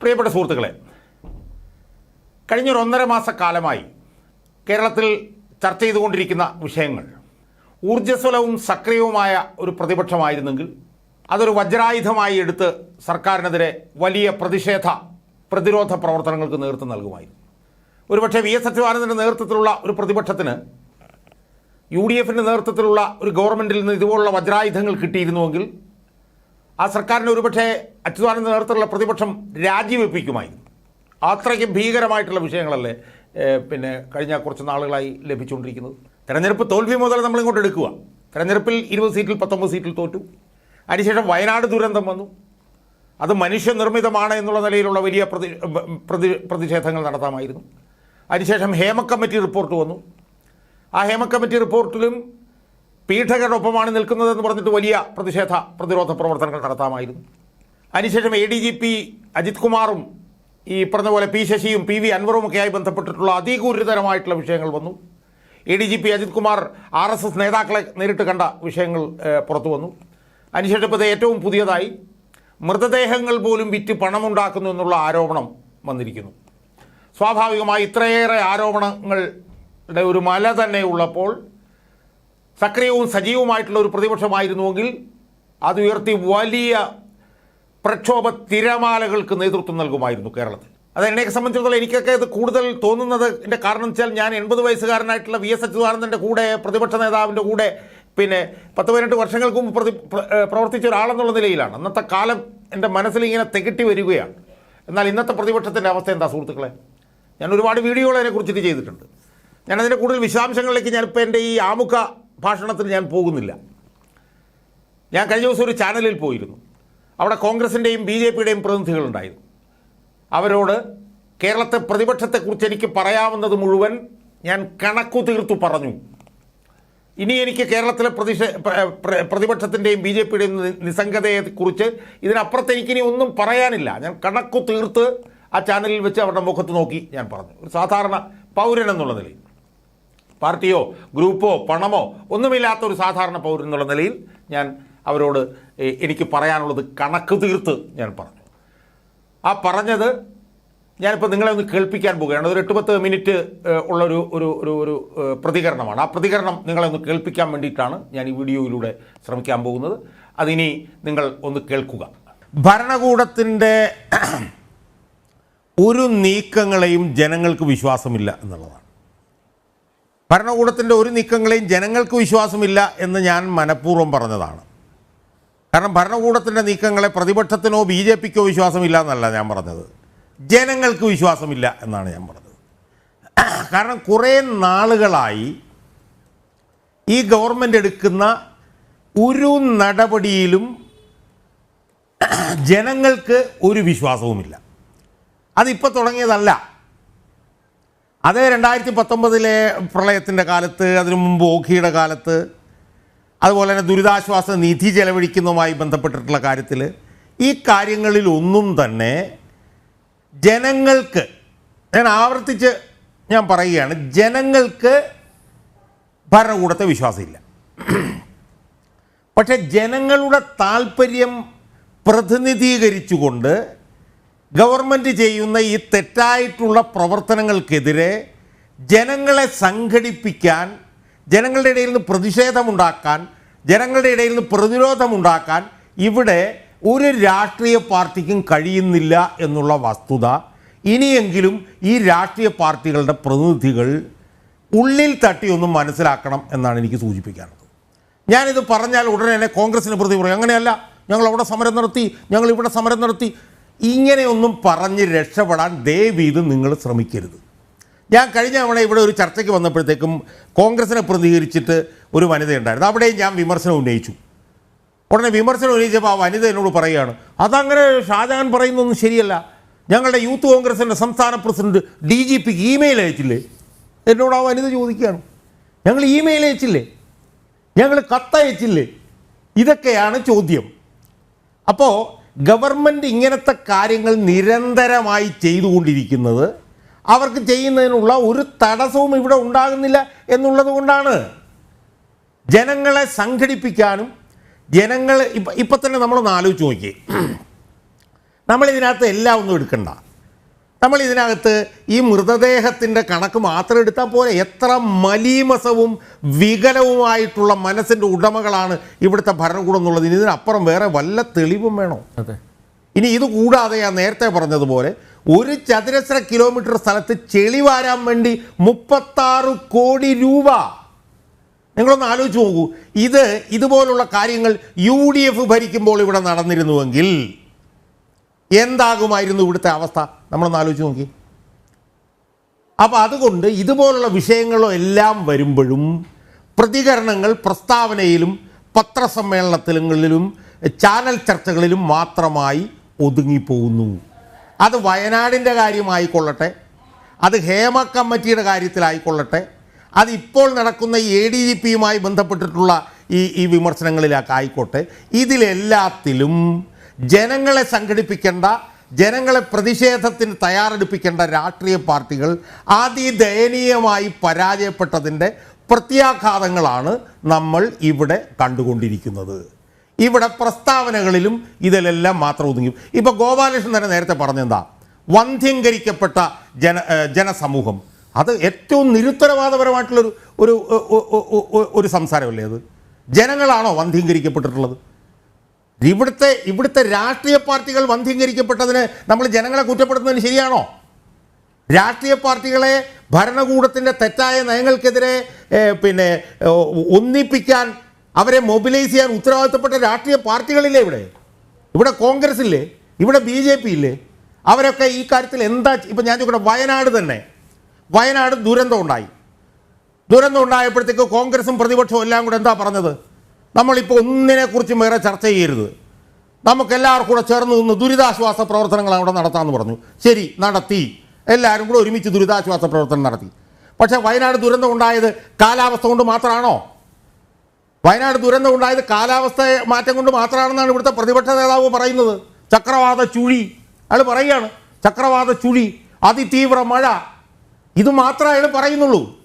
പ്രിയപ്പെട്ട സുഹൃത്തുക്കളെ കഴിഞ്ഞൊരു ഒന്നര മാസക്കാലമായി കേരളത്തിൽ ചർച്ച ചെയ്തുകൊണ്ടിരിക്കുന്ന വിഷയങ്ങൾ ഊർജസ്വലവും സക്രിയവുമായ ഒരു പ്രതിപക്ഷമായിരുന്നെങ്കിൽ അതൊരു വജ്രായുധമായി എടുത്ത് സർക്കാരിനെതിരെ വലിയ പ്രതിഷേധ പ്രതിരോധ പ്രവർത്തനങ്ങൾക്ക് നേതൃത്വം നൽകുമായിരുന്നു. ഒരുപക്ഷെ വി എസ് അച്യുതാനന്ദന്റെ നേതൃത്വത്തിലുള്ള ഒരു പ്രതിപക്ഷത്തിന് യു ഡി എഫിന്റെ നേതൃത്വത്തിലുള്ള ഒരു ഗവൺമെന്റിൽ നിന്ന് ഇതുപോലുള്ള വജ്രായുധങ്ങൾ കിട്ടിയിരുന്നുവെങ്കിൽ ആ സർക്കാരിന് ഒരുപക്ഷെ അച്യുതാനന്ദ നേതൃത്വത്തിലുള്ള പ്രതിപക്ഷം രാജിവെപ്പിക്കുമായിരുന്നു. അത്രയ്ക്ക് ഭീകരമായിട്ടുള്ള വിഷയങ്ങളല്ലേ പിന്നെ കഴിഞ്ഞ കുറച്ച് നാളുകളായി ലഭിച്ചുകൊണ്ടിരിക്കുന്നത്. തെരഞ്ഞെടുപ്പ് തോൽവി മുതൽ നമ്മൾ ഇങ്ങോട്ട് എടുക്കുക. തെരഞ്ഞെടുപ്പിൽ ഇരുപത് സീറ്റിൽ പത്തൊമ്പത് സീറ്റിൽ തോറ്റു. അതിനുശേഷം വയനാട് ദുരന്തം വന്നു. അത് മനുഷ്യനിർമ്മിതമാണ് എന്നുള്ള നിലയിലുള്ള വലിയ പ്രതി പ്രതി പ്രതിഷേധങ്ങൾ നടത്താമായിരുന്നു. അതിനുശേഷം ഹേമ കമ്മിറ്റി റിപ്പോർട്ട് വന്നു. ആ ഹേമ കമ്മിറ്റി റിപ്പോർട്ടിലും പീഠകരോടൊപ്പമാണ് നിൽക്കുന്നതെന്ന് പറഞ്ഞിട്ട് വലിയ പ്രതിഷേധ പ്രതിരോധ പ്രവർത്തനങ്ങൾ നടത്താമായിരുന്നു. അതിനുശേഷം A D G P Ajith കുമാറും ഈ പറഞ്ഞ പോലെ പി ശശിയും പി വി അൻവറും ഒക്കെയായി ബന്ധപ്പെട്ടിട്ടുള്ള അതിഗുരുതരമായിട്ടുള്ള വിഷയങ്ങൾ വന്നു. A D G P Ajith Kumar R S S നേതാക്കളെ നേരിട്ട് കണ്ട വിഷയങ്ങൾ പുറത്തു വന്നു. അതിനുശേഷം ഇപ്പോൾ ഏറ്റവും പുതിയതായി മൃതദേഹങ്ങൾ പോലും വിറ്റ് പണമുണ്ടാക്കുന്നു എന്നുള്ള ആരോപണം വന്നിരിക്കുന്നു. സ്വാഭാവികമായി ഇത്രയേറെ ആരോപണങ്ങളുടെ ഒരു മല തന്നെ ഉള്ളപ്പോൾ സക്രിയവും സജീവമായിട്ടുള്ള ഒരു പ്രതിപക്ഷമായിരുന്നുവെങ്കിൽ അത് ഉയർത്തി വലിയ പ്രക്ഷോഭ തിരമാലകൾക്ക് നേതൃത്വം നൽകുമായിരുന്നു കേരളത്തിൽ. അത് എന്നെ സംബന്ധിച്ചിടത്തോളം എനിക്കൊക്കെ ഇത് കൂടുതൽ തോന്നുന്നത് എന്റെ കാരണം വെച്ചാൽ ഞാൻ എൺപത് വയസ്സുകാരനായിട്ടുള്ള വി എസ് അച്യുതാനന്ദന്റെ കൂടെ പ്രതിപക്ഷ നേതാവിന്റെ കൂടെ പിന്നെ പത്ത് പതിനെട്ട് വർഷങ്ങൾക്ക് മുമ്പ് പ്രതി പ്ര- പ്രവർത്തിച്ച ഒരാളെന്നുള്ള നിലയിലാണ്. അന്നത്തെ കാലം എന്റെ മനസ്സിൽ ഇങ്ങനെ തികട്ടി വരികയാണ്. എന്നാൽ ഇന്നത്തെ പ്രതിപക്ഷത്തിന്റെ അവസ്ഥ എന്താ സുഹൃത്തുക്കളെ? ഞാൻ ഒരുപാട് വീഡിയോകൾ അതിനെക്കുറിച്ചിട്ട് ചെയ്തിട്ടുണ്ട്. ഞാനതിന്റെ കൂടുതൽ വിശദാംശങ്ങളിലേക്ക് ഞാനിപ്പോൾ എന്റെ ഈ ആമുഖ ഭാഷണത്തിന് ഞാൻ പോകുന്നില്ല. ഞാൻ കഴിഞ്ഞ ദിവസം ഒരു ചാനലിൽ പോയിരുന്നു. അവിടെ കോൺഗ്രസിന്റെയും ബി ജെ പിയുടെയും പ്രതിനിധികളുണ്ടായിരുന്നു. അവരോട് കേരളത്തെ പ്രതിപക്ഷത്തെക്കുറിച്ച് എനിക്ക് പറയാവുന്നത് മുഴുവൻ ഞാൻ കണക്കു തീർത്തു പറഞ്ഞു. ഇനി എനിക്ക് കേരളത്തിലെ പ്രതിഷേ പ്ര- പ്ര- പ്രതിപക്ഷത്തിന്റെയും ബി ജെ പിയുടെയും നിസ്സംഗതയെക്കുറിച്ച് ഇതിനപ്പുറത്ത് എനിക്കിനി ഒന്നും പറയാനില്ല. ഞാൻ കണക്കു തീർത്ത് ആ ചാനലിൽ വെച്ച് അവരുടെ മുഖത്ത് നോക്കി ഞാൻ പറഞ്ഞു. ഒരു സാധാരണ പൗരൻ എന്നുള്ള നിലയിൽ. പാർട്ടിയോ ഗ്രൂപ്പോ പണമോ ഒന്നുമില്ലാത്ത ഒരു സാധാരണ പൗരൻ എന്നുള്ള നിലയിൽ ഞാൻ അവരോട് എനിക്ക് പറയാനുള്ളത് കണക്ക് തീർത്ത് ഞാൻ പറഞ്ഞു. ആ പറഞ്ഞത് ഞാനിപ്പോൾ നിങ്ങളെ ഒന്ന് കേൾപ്പിക്കാൻ പോവുകയാണ്. ഒരു എട്ട് പത്ത് മിനിറ്റ് ഉള്ളൊരു ഒരു ഒരു ഒരു പ്രതികരണമാണ്. ആ പ്രതികരണം നിങ്ങളെ ഒന്ന് കേൾപ്പിക്കാൻ വേണ്ടിയിട്ടാണ് ഞാൻ ഈ വീഡിയോയിലൂടെ ശ്രമിക്കാൻ പോകുന്നത്. അതിനി നിങ്ങൾ ഒന്ന് കേൾക്കുക. ഭരണകൂടത്തിന്റെ ഒരു നീക്കങ്ങളെയും ജനങ്ങൾക്ക് വിശ്വാസമില്ല എന്നുള്ളതാണ്. ഭരണകൂടത്തിന്റെ ഒരു നീക്കങ്ങളെയും ജനങ്ങൾക്ക് വിശ്വാസമില്ല എന്ന് ഞാൻ മനഃപൂർവം പറഞ്ഞതാണ്. കാരണം ഭരണകൂടത്തിന്റെ നീക്കങ്ങളെ പ്രതിപക്ഷത്തിനോ ബി ജെ പിക്കോ വിശ്വാസമില്ല എന്നല്ല ഞാൻ പറഞ്ഞത്. ജനങ്ങൾക്ക് വിശ്വാസമില്ല എന്നാണ് ഞാൻ പറഞ്ഞത്. കാരണം കുറേ നാളുകളായി ഈ ഗവൺമെന്റ് എടുക്കുന്ന ഒരു നടപടിയിലും ജനങ്ങൾക്ക് ഒരു വിശ്വാസവുമില്ല. അതിപ്പോൾ തുടങ്ങിയതല്ല. അത് രണ്ടായിരത്തി പത്തൊമ്പതിലെ പ്രളയത്തിന്റെ കാലത്ത് അതിനു മുമ്പ് ഓഖിയുടെ കാലത്ത് അതുപോലെ തന്നെ ദുരിതാശ്വാസ നിധി ചെലവഴിക്കുന്നതുമായി ബന്ധപ്പെട്ടിട്ടുള്ള കാര്യത്തിൽ ഈ കാര്യങ്ങളിലൊന്നും തന്നെ ജനങ്ങൾക്ക് ഞാൻ ആവർത്തിച്ച് ഞാൻ പറയുകയാണ് ജനങ്ങൾക്ക് ഭരണകൂടത്തെ വിശ്വാസമില്ല. പക്ഷേ ജനങ്ങളുടെ താല്പര്യം പ്രതിനിധീകരിച്ചുകൊണ്ട് ഗവൺമെന്റ് ചെയ്യുന്ന ഈ തെറ്റായിട്ടുള്ള പ്രവർത്തനങ്ങൾക്കെതിരെ ജനങ്ങളെ സംഘടിപ്പിക്കാൻ ജനങ്ങളുടെ ഇടയിൽ നിന്ന് പ്രതിഷേധമുണ്ടാക്കാൻ ജനങ്ങളുടെ ഇടയിൽ നിന്ന് പ്രതിരോധമുണ്ടാക്കാൻ ഇവിടെ ഒരു രാഷ്ട്രീയ പാർട്ടിക്കും കഴിയുന്നില്ല എന്നുള്ള വസ്തുത. ഇനിയെങ്കിലും ഈ രാഷ്ട്രീയ പാർട്ടികളുടെ പ്രതിനിധികൾ ഉള്ളിൽ തട്ടിയൊന്നും മനസ്സിലാക്കണം എന്നാണ് എനിക്ക് സൂചിപ്പിക്കാനുള്ളത്. ഞാനിത് പറഞ്ഞാൽ ഉടനെ തന്നെ കോൺഗ്രസിന് പ്രതി പറയും അങ്ങനെയല്ല. ഞങ്ങൾ അവിടെ സമരം നടത്തി. ഞങ്ങൾ ഇവിടെ സമരം നടത്തി. ഇങ്ങനെയൊന്നും പറഞ്ഞ് രക്ഷപ്പെടാൻ ദയവീത് നിങ്ങൾ ശ്രമിക്കരുത്. ഞാൻ കഴിഞ്ഞ തവണ ഇവിടെ ഒരു ചർച്ചയ്ക്ക് വന്നപ്പോഴത്തേക്കും കോൺഗ്രസിനെ പ്രതികരിച്ചിട്ട് ഒരു വനിതയുണ്ടായിരുന്നു അവിടെയും ഞാൻ വിമർശനം ഉന്നയിച്ചു. ഉടനെ വിമർശനം ഉന്നയിച്ചപ്പോൾ ആ വനിത എന്നോട് പറയുകയാണ് അതങ്ങനെ ഷാജഹാൻ പറയുന്നൊന്നും ശരിയല്ല. ഞങ്ങളുടെ യൂത്ത് കോൺഗ്രസിന്റെ സംസ്ഥാന പ്രസിഡന്റ് ഡി ജി പിക്ക് ഇമെയിൽ അയച്ചില്ലേ? എന്നോട് ആ വനിത ചോദിക്കുകയാണ്. ഞങ്ങൾ ഇമെയിൽ അയച്ചില്ലേ? ഞങ്ങൾ കത്തയച്ചില്ലേ? ഇതൊക്കെയാണ് ചോദ്യം. അപ്പോൾ ഗവൺമെന്റ് ഇങ്ങനത്തെ കാര്യങ്ങൾ നിരന്തരമായി ചെയ്തുകൊണ്ടിരിക്കുന്നത് അവർക്ക് ചെയ്യുന്നതിനുള്ള ഒരു തടസ്സവും ഇവിടെ ഉണ്ടാകുന്നില്ല എന്നുള്ളത് കൊണ്ടാണ്. ജനങ്ങളെ സംഘടിപ്പിക്കാനും ജനങ്ങൾ ഇപ്പം ഇപ്പം തന്നെ നമ്മളൊന്ന് ആലോചിച്ച് നോക്കി നമ്മളിതിനകത്ത് എല്ലാം ഒന്നും എടുക്കണ്ട. നമ്മൾ ഇതിനകത്ത് ഈ മൃതദേഹത്തിന്റെ കണക്ക് മാത്രം എടുത്താൽ പോലെ എത്ര മലീമസവും വികലവുമായിട്ടുള്ള മനസ്സിന്റെ ഉടമകളാണ് ഇവിടുത്തെ ഭരണകൂടം എന്നുള്ളത്. ഇനി ഇതിനപ്പുറം വേറെ വല്ല തെളിവും വേണോ? അതെ. ഇനി ഇത് കൂടാതെ ഞാൻ നേരത്തെ പറഞ്ഞതുപോലെ ഒരു ചതുരശ്ര കിലോമീറ്റർ സ്ഥലത്ത് ചെളി വാരാൻ വേണ്ടി മുപ്പത്താറ് കോടി രൂപ. നിങ്ങളൊന്ന് ആലോചിച്ച് നോക്കൂ. ഇത് ഇതുപോലുള്ള കാര്യങ്ങൾ യു ഡി എഫ് ഭരിക്കുമ്പോൾ ഇവിടെ നടന്നിരുന്നുവെങ്കിൽ എന്താകുമായിരുന്നു ഇവിടുത്തെ അവസ്ഥ? നമ്മളൊന്ന് ആലോചിച്ച് നോക്കി. അപ്പോൾ അതുകൊണ്ട് ഇതുപോലുള്ള വിഷയങ്ങളോ എല്ലാം വരുമ്പോഴും പ്രതികരണങ്ങൾ പ്രസ്താവനയിലും പത്രസമ്മേളനത്തിലും ചാനൽ ചർച്ചകളിലും മാത്രമായി ഒതുങ്ങിപ്പോകുന്നു. അത് വയനാടിന്റെ കാര്യമായിക്കൊള്ളട്ടെ അത് ഹേമ കമ്മിറ്റിയുടെ കാര്യത്തിലായിക്കൊള്ളട്ടെ അത് ഇപ്പോൾ നടക്കുന്ന എ ഡി ജി പിയുമായി ബന്ധപ്പെട്ടിട്ടുള്ള ഈ ഈ വിമർശനങ്ങളിലൊക്കെ ആയിക്കോട്ടെ. ഇതിലെല്ലാത്തിലും ജനങ്ങളെ സംഘടിപ്പിക്കേണ്ട ജനങ്ങളെ പ്രതിഷേധത്തിന് തയ്യാറെടുപ്പിക്കേണ്ട രാഷ്ട്രീയ പാർട്ടികൾ അതിദയനീയമായി പരാജയപ്പെട്ടതിന്റെ പ്രത്യാഘാതങ്ങളാണ് നമ്മൾ ഇവിടെ കണ്ടുകൊണ്ടിരിക്കുന്നത്. ഇവിടെ പ്രസ്താവനകളിലും ഇതിലെല്ലാം മാത്രം ഒതുങ്ങി. ഇപ്പോൾ ഗോപാലകൃഷ്ണൻ തന്നെ നേരത്തെ പറഞ്ഞെന്താ? വന്ധ്യംകരിക്കപ്പെട്ട ജന ജനസമൂഹം. അത് ഏറ്റവും നിരുത്തരവാദപരമായിട്ടുള്ളൊരു ഒരു ഒരു സംസാരമല്ലേ അത്? ജനങ്ങളാണോ വന്ധ്യംകരിക്കപ്പെട്ടിട്ടുള്ളത് ഇവിടുത്തെ ഇവിടുത്തെ രാഷ്ട്രീയ പാർട്ടികൾ വന്ധീകരിക്കപ്പെട്ടതിന് നമ്മൾ ജനങ്ങളെ കുറ്റപ്പെടുത്തുന്നതിന് ശരിയാണോ? രാഷ്ട്രീയ പാർട്ടികളെ ഭരണകൂടത്തിന്റെ തെറ്റായ നയങ്ങൾക്കെതിരെ പിന്നെ ഒന്നിപ്പിക്കാൻ അവരെ മൊബിലൈസ് ചെയ്യാൻ ഉത്തരവാദിത്തപ്പെട്ട രാഷ്ട്രീയ പാർട്ടികളില്ലേ ഇവിടെ? ഇവിടെ കോൺഗ്രസ് ഇല്ലേ ഇവിടെ ബി ജെ പി ഇല്ലേ അവരൊക്കെ ഈ കാര്യത്തിൽ എന്താ ഇപ്പം ഞാൻ ചോദിക്കട്ടെ വയനാട് തന്നെ. വയനാട് ദുരന്തം ഉണ്ടായി. ദുരന്തം ഉണ്ടായപ്പോഴത്തേക്ക് കോൺഗ്രസും പ്രതിപക്ഷവും എല്ലാം കൂടെ എന്താ പറഞ്ഞത്? നമ്മളിപ്പോൾ ഒന്നിനെക്കുറിച്ചും വേറെ ചർച്ച ചെയ്യരുത്. നമുക്ക് എല്ലാവർക്കും കൂടെ ചേർന്ന് നിന്ന് ദുരിതാശ്വാസ പ്രവർത്തനങ്ങൾ അവിടെ നടത്താമെന്ന് പറഞ്ഞു. ശരി നടത്തി. എല്ലാവരും കൂടെ ഒരുമിച്ച് ദുരിതാശ്വാസ പ്രവർത്തനം നടത്തി. പക്ഷേ വയനാട് ദുരന്തം ഉണ്ടായത് കാലാവസ്ഥ കൊണ്ട് മാത്രമാണോ വയനാട് ദുരന്തം ഉണ്ടായത് കാലാവസ്ഥ മാറ്റം കൊണ്ട് മാത്രമാണെന്നാണ് ഇവിടുത്തെ പ്രതിപക്ഷ നേതാവ് പറയുന്നത്. ചക്രവാത ചുഴി. അയാൾ പറയുകയാണ് ചക്രവാത ചുഴി അതിതീവ്ര മഴ. ഇത് മാത്രമേ അയാൾ പറയുന്നുള്ളൂ.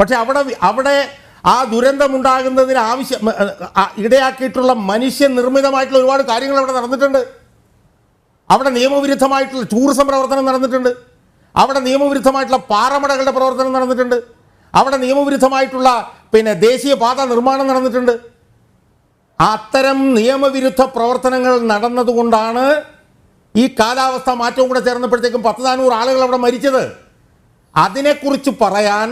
പക്ഷെ അവിടെ അവിടെ ആ ദുരന്തമുണ്ടാകുന്നതിന് ആവശ്യം ഇടയാക്കിയിട്ടുള്ള മനുഷ്യ നിർമ്മിതമായിട്ടുള്ള ഒരുപാട് കാര്യങ്ങൾ അവിടെ നടന്നിട്ടുണ്ട്. അവിടെ നിയമവിരുദ്ധമായിട്ടുള്ള ടൂറിസം പ്രവർത്തനം നടന്നിട്ടുണ്ട്. അവിടെ നിയമവിരുദ്ധമായിട്ടുള്ള പാറമടകളുടെ പ്രവർത്തനം നടന്നിട്ടുണ്ട്. അവിടെ നിയമവിരുദ്ധമായിട്ടുള്ള പിന്നെ ദേശീയ പാത നിർമ്മാണം നടന്നിട്ടുണ്ട്. അത്തരം നിയമവിരുദ്ധ പ്രവർത്തനങ്ങൾ നടന്നതുകൊണ്ടാണ് ഈ കാലാവസ്ഥ മാറ്റവും കൂടെ ചേർന്നപ്പോഴത്തേക്കും പത്ത് നാനൂറ് ആളുകൾ അവിടെ മരിച്ചത്. അതിനെക്കുറിച്ച് പറയാൻ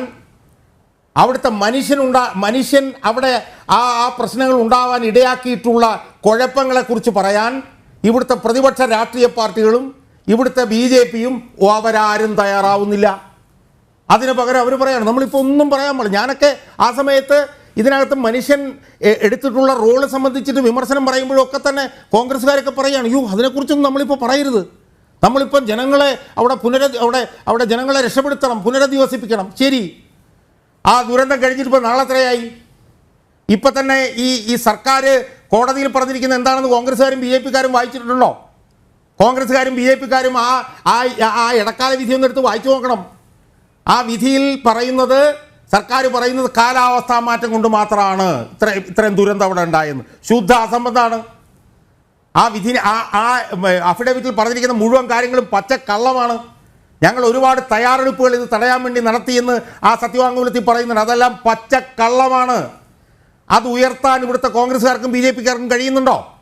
അവിടുത്തെ മനുഷ്യനുണ്ടാ മനുഷ്യൻ അവിടെ ആ ആ പ്രശ്നങ്ങൾ ഉണ്ടാവാൻ ഇടയാക്കിയിട്ടുള്ള കുഴപ്പങ്ങളെക്കുറിച്ച് പറയാൻ ഇവിടുത്തെ പ്രതിപക്ഷ രാഷ്ട്രീയ പാർട്ടികളും ഇവിടുത്തെ ബി ജെ പിയും അവരാരും തയ്യാറാവുന്നില്ല. അതിന് പകരം അവർ പറയാണ് നമ്മളിപ്പോൾ ഒന്നും പറയാൻ പാടില്ല. ഞാനൊക്കെ ആ സമയത്ത് ഇതിനകത്ത് മനുഷ്യൻ എടുത്തിട്ടുള്ള റോൾ സംബന്ധിച്ചിട്ട് വിമർശനം പറയുമ്പോഴൊക്കെ തന്നെ കോൺഗ്രസ്സുകാരൊക്കെ പറയുകയാണ് യു അതിനെക്കുറിച്ചൊന്നും നമ്മളിപ്പോൾ പറയരുത്. നമ്മളിപ്പം ജനങ്ങളെ അവിടെ പുനര അവിടെ അവിടെ ജനങ്ങളെ രക്ഷപ്പെടുത്തണം പുനരധിവസിപ്പിക്കണം. ശരി. ആ ദുരന്തം കഴിഞ്ഞിട്ട് ഇപ്പോൾ നാളെ എത്രയായി? ഇപ്പം തന്നെ ഈ ഈ സർക്കാർ കോടതിയിൽ പറഞ്ഞിരിക്കുന്നത് എന്താണെന്ന് കോൺഗ്രസ്സുകാരും ബി ജെ പിക്കാരും വായിച്ചിട്ടുണ്ടോ? കോൺഗ്രസ്സുകാരും ബി ജെ പിക്കാരും ആ ആ ആ ഇടക്കാല വിധി ഒന്നെടുത്ത് വായിച്ചു നോക്കണം. ആ വിധിയിൽ പറയുന്നത് സർക്കാർ പറയുന്നത് കാലാവസ്ഥാ മാറ്റം കൊണ്ട് മാത്രമാണ്. ഇത്ര ഇത്രയും ദുരന്തം അവിടെ ഉണ്ടായെന്ന്. ശുദ്ധ അസംബന്ധമാണ് ആ വിധി ആ ആ അഫിഡവിറ്റിൽ പറഞ്ഞിരിക്കുന്ന മുഴുവൻ കാര്യങ്ങളും പച്ച കള്ളമാണ് ഞങ്ങൾ ഒരുപാട് തയ്യാറെടുപ്പുകൾ ഇത് തടയാൻ വേണ്ടി നടത്തിയെന്ന് ആ സത്യവാങ്മൂലത്തിൽ പറയുന്നുണ്ട്. അതെല്ലാം പച്ച കള്ളമാണ്. അത് ഉയർത്താൻ ഇവിടുത്തെ കോൺഗ്രസ്സുകാർക്കും ബി ജെ പിക്കാർക്കും കഴിയുന്നുണ്ടോ?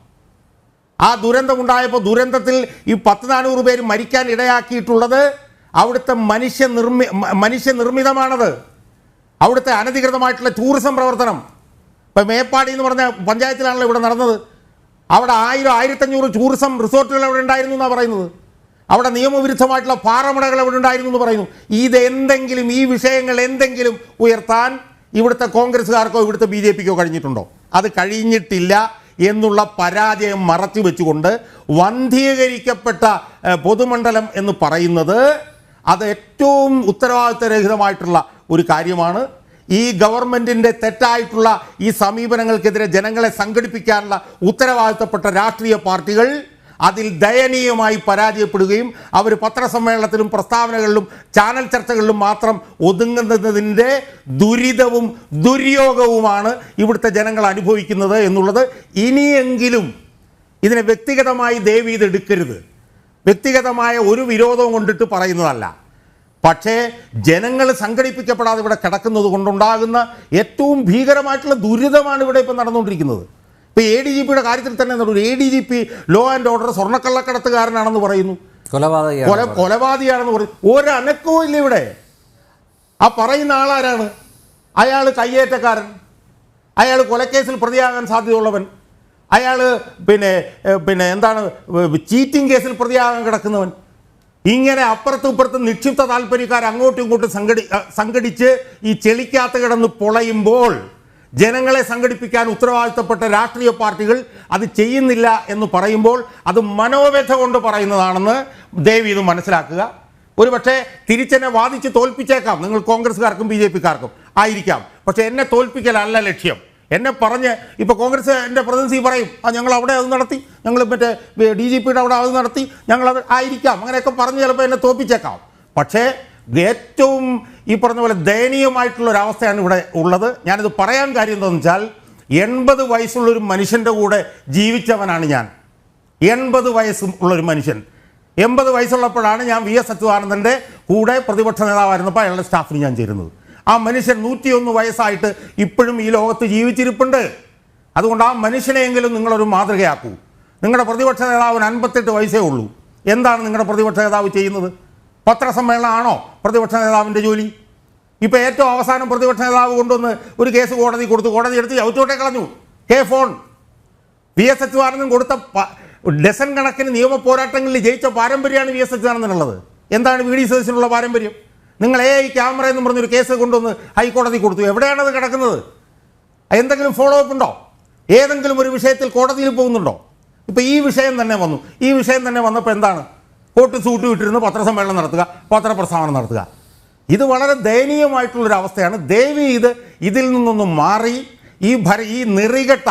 ആ ദുരന്തം ഉണ്ടായപ്പോൾ ദുരന്തത്തിൽ ഈ പത്ത് നാനൂറ് പേര് മരിക്കാൻ ഇടയാക്കിയിട്ടുള്ളത് അവിടുത്തെ മനുഷ്യ നിർമ്മി മനുഷ്യനിർമ്മിതമാണത് അവിടുത്തെ അനധികൃതമായിട്ടുള്ള ടൂറിസം പ്രവർത്തനം. ഇപ്പം മേപ്പാടി എന്ന് പറഞ്ഞ പഞ്ചായത്തിലാണല്ലോ ഇവിടെ നടന്നത്. അവിടെ ആയിരം ആയിരത്തഞ്ഞൂറ് ടൂറിസം റിസോർട്ടുകൾ അവിടെ ഉണ്ടായിരുന്നു എന്നാണ് പറയുന്നത്. അവിടെ നിയമവിരുദ്ധമായിട്ടുള്ള പാറമടകൾ അവിടെ ഉണ്ടായിരുന്നു എന്ന് പറയുന്നു. ഇത് എന്തെങ്കിലും ഈ വിഷയങ്ങൾ എന്തെങ്കിലും ഉയർത്താൻ ഇവിടുത്തെ കോൺഗ്രസ്സുകാർക്കോ ഇവിടുത്തെ ബി ജെ പിക്കോ കഴിഞ്ഞിട്ടുണ്ടോ? അത് കഴിഞ്ഞിട്ടില്ല എന്നുള്ള പരാജയം മറച്ചു വെച്ചുകൊണ്ട് വന്ധീകരിക്കപ്പെട്ട പൊതുമണ്ഡലം എന്ന് പറയുന്നത് അത് ഏറ്റവും ഉത്തരവാദിത്തരഹിതമായിട്ടുള്ള ഒരു കാര്യമാണ്. ഈ ഗവൺമെന്റിന്റെ തെറ്റായിട്ടുള്ള ഈ സമീപനങ്ങൾക്കെതിരെ ജനങ്ങളെ സംഘടിപ്പിക്കാനുള്ള ഉത്തരവാദിത്തപ്പെട്ട രാഷ്ട്രീയ പാർട്ടികൾ അതിൽ ദയനീയമായി പരാജയപ്പെടുകയും അവർ പത്രസമ്മേളനത്തിലും പ്രസ്താവനകളിലും ചാനൽ ചർച്ചകളിലും മാത്രം ഒതുങ്ങുന്നതിന്റെ ദുരിതവും ദുര്യോഗവുമാണ് ഇവിടുത്തെ ജനങ്ങൾ അനുഭവിക്കുന്നത് എന്നുള്ളത് ഇനിയെങ്കിലും ഇതിനെ വ്യക്തിഗതമായി ദേവി ഇതെടുക്കരുത് വ്യക്തിഗതമായ ഒരു വിരോധവും കൊണ്ടിട്ട് പറയുന്നതല്ല. പക്ഷേ ജനങ്ങൾ സംഘടിപ്പിക്കപ്പെടാതെ ഇവിടെ കിടക്കുന്നത് കൊണ്ടുണ്ടാകുന്ന ഏറ്റവും ഭീകരമായിട്ടുള്ള ദുരിതമാണ് ഇവിടെ ഇപ്പം നടന്നുകൊണ്ടിരിക്കുന്നത്. ഇപ്പോൾ എ ഡി ജി പിയുടെ കാര്യത്തിൽ തന്നെ ഒരു A D G P law and order സ്വർണക്കള്ളക്കടത്തുകാരനാണെന്ന് പറയുന്നു. കൊല കൊലപാതകയാണ് കൊലപാതകയാണെന്ന് പറയും ഒരനക്കവും ഇല്ല ഇവിടെ. ആ പറയുന്ന ആളാരാണ്? അയാൾ കയ്യേറ്റക്കാരൻ. അയാൾ കൊലക്കേസിൽ പ്രതിയാകാൻ സാധ്യതയുള്ളവൻ. അയാൾ പിന്നെ പിന്നെ എന്താണ് ചീറ്റിംഗ് കേസിൽ പ്രതിയാകാൻ കിടക്കുന്നവൻ. ഇങ്ങനെ അപ്പുറത്തും ഇപ്പുറത്തും നിക്ഷിപ്ത താല്പര്യക്കാർ അങ്ങോട്ടും ഇങ്ങോട്ടും സംഘടി സംഘടിച്ച് ഈ ചെളിക്കകത്ത് കിടന്ന് പൊളയുമ്പോൾ ജനങ്ങളെ സംഘടിപ്പിക്കാൻ ഉത്തരവാദിത്തപ്പെട്ട രാഷ്ട്രീയ പാർട്ടികൾ അത് ചെയ്യുന്നില്ല എന്ന് പറയുമ്പോൾ അത് മനോവ്യഥ കൊണ്ട് പറയുന്നതാണെന്ന് ദേവി ഇത് മനസ്സിലാക്കുക. ഒരുപക്ഷെ തിരിച്ചെന്നെ വാദിച്ച് തോൽപ്പിച്ചേക്കാം. നിങ്ങൾ കോൺഗ്രസ്സുകാർക്കും ബി ജെ പിക്കാർക്കും. ആയിരിക്കാം. പക്ഷേ എന്നെ തോൽപ്പിക്കലല്ല ലക്ഷ്യം. എന്നെ പറഞ്ഞ് ഇപ്പോൾ കോൺഗ്രസ് എന്റെ പ്രതിനിധി പറയും ആ ഞങ്ങൾ അവിടെ അത് നടത്തി. ഞങ്ങൾ മറ്റേ ഡി ജി പിയുടെ അവിടെ അത് നടത്തി. ഞങ്ങളത് ആയിരിക്കാം. അങ്ങനെയൊക്കെ പറഞ്ഞ് ചിലപ്പോൾ എന്നെ തോൽപ്പിച്ചേക്കാം. പക്ഷേ ഏറ്റവും ഈ പറഞ്ഞ പോലെ ദയനീയമായിട്ടുള്ള ഒരു അവസ്ഥയാണ് ഇവിടെ ഉള്ളത്. ഞാനിത് പറയാൻ കാര്യം എന്താണെന്ന് വെച്ചാൽ എൺപത് വയസ്സുള്ളൊരു മനുഷ്യന്റെ കൂടെ ജീവിച്ചവനാണ് ഞാൻ. എൺപത് വയസ്സും ഉള്ളൊരു മനുഷ്യൻ. എൺപത് വയസ്സുള്ളപ്പോഴാണ് ഞാൻ വി എസ് അച്യുതാനന്ദന്റെ കൂടെ പ്രതിപക്ഷ നേതാവായിരുന്നപ്പോൾ അയാളുടെ സ്റ്റാഫിന് ഞാൻ ചേരുന്നത്. ആ മനുഷ്യൻ നൂറ്റിയൊന്ന് വയസ്സായിട്ട് ഇപ്പോഴും ഈ ലോകത്ത് ജീവിച്ചിരിപ്പുണ്ട്. അതുകൊണ്ട് ആ മനുഷ്യനെയെങ്കിലും നിങ്ങളൊരു മാതൃകയാക്കൂ. നിങ്ങളുടെ പ്രതിപക്ഷ നേതാവിന് അൻപത്തെട്ട് വയസ്സേ ഉള്ളൂ. എന്താണ് നിങ്ങളുടെ പ്രതിപക്ഷ നേതാവ് ചെയ്യുന്നത്? പത്രസമ്മേളനമാണോ പ്രതിപക്ഷ നേതാവിന്റെ ജോലി? ഇപ്പോൾ ഏറ്റവും അവസാനം പ്രതിപക്ഷ നേതാവ് കൊണ്ടുവന്ന് ഒരു കേസ് കോടതി കൊടുത്തു. കോടതി എടുത്ത് ചവിറ്റോട്ടെ കളഞ്ഞു. K phone. V S Achuthanandan കൊടുത്ത ഡസൻ കണക്കിന് നിയമ പോരാട്ടങ്ങളിൽ ജയിച്ച പാരമ്പര്യമാണ് വി എസ് അച്യുതാനന്ദനുള്ളത് എന്താണ് വി ഡി സതീശനുള്ള പാരമ്പര്യം? നിങ്ങൾ എ ഐ ക്യാമറ എന്ന് പറഞ്ഞൊരു കേസ് കൊണ്ടുവന്ന് ഹൈക്കോടതി കൊടുത്തു. എവിടെയാണത് കിടക്കുന്നത്? എന്തെങ്കിലും ഫോളോ അപ്പ് ഉണ്ടോ? ഏതെങ്കിലും ഒരു വിഷയത്തിൽ കോടതിയിൽ പോകുന്നുണ്ടോ? ഇപ്പോൾ ഈ വിഷയം തന്നെ വന്നു. ഈ വിഷയം തന്നെ വന്നപ്പോൾ എന്താണ്? കോട്ട് സൂട്ട് വിട്ടിരുന്ന് പത്രസമ്മേളനം നടത്തുക പത്രപ്രസ്താവന നടത്തുക. ഇത് വളരെ ദയനീയമായിട്ടുള്ളൊരു അവസ്ഥയാണ്. ദേവി ഇത് ഇതിൽ നിന്നൊന്നും മാറി ഈ ഭര ഈ നിറികെട്ട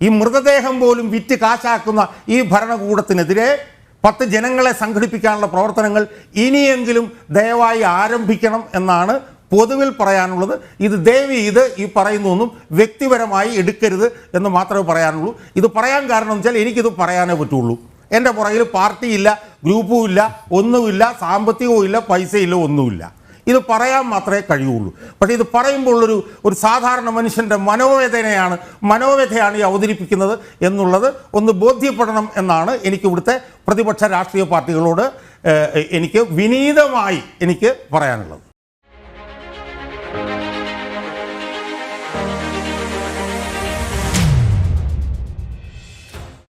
ഈ മൃതദേഹം പോലും വിറ്റ് കാശാക്കുന്ന ഈ ഭരണകൂടത്തിനെതിരെ പത്ത് ജനങ്ങളെ സംഘടിപ്പിക്കാനുള്ള പ്രവർത്തനങ്ങൾ ഇനിയെങ്കിലും ദയവായി ആരംഭിക്കണം എന്നാണ് പൊതുവിൽ പറയാനുള്ളത്. ഇത് ദേവി ഇത് ഈ പറയുന്നൊന്നും വ്യക്തിപരമായി എടുക്കരുത് എന്ന് മാത്രമേ പറയാനുള്ളൂ. ഇത് പറയാൻ കാരണം വെച്ചാൽ എനിക്കിത് പറയാനേ പറ്റുള്ളൂ. എന്റെ പുറകിൽ പാർട്ടിയില്ല ഗ്രൂപ്പും ഇല്ല ഒന്നുമില്ല സാമ്പത്തികവും ഇല്ല പൈസയില്ല ഒന്നുമില്ല. ഇത് പറയാൻ മാത്രമേ കഴിയുള്ളൂ. പക്ഷേ ഇത് പറയുമ്പോൾ ഒരു ഒരു സാധാരണ മനുഷ്യന്റെ മനോവേദനയാണ് മനോവേദനയാണ് ഈ അവതരിപ്പിക്കുന്നത് എന്നുള്ളത് ഒന്ന് ബോധ്യപ്പെടണം എന്നാണ് എനിക്ക് ഇവിടുത്തെ പ്രതിപക്ഷ രാഷ്ട്രീയ പാർട്ടികളോട് എനിക്ക് വിനീതമായി എനിക്ക് പറയാനുള്ളത്.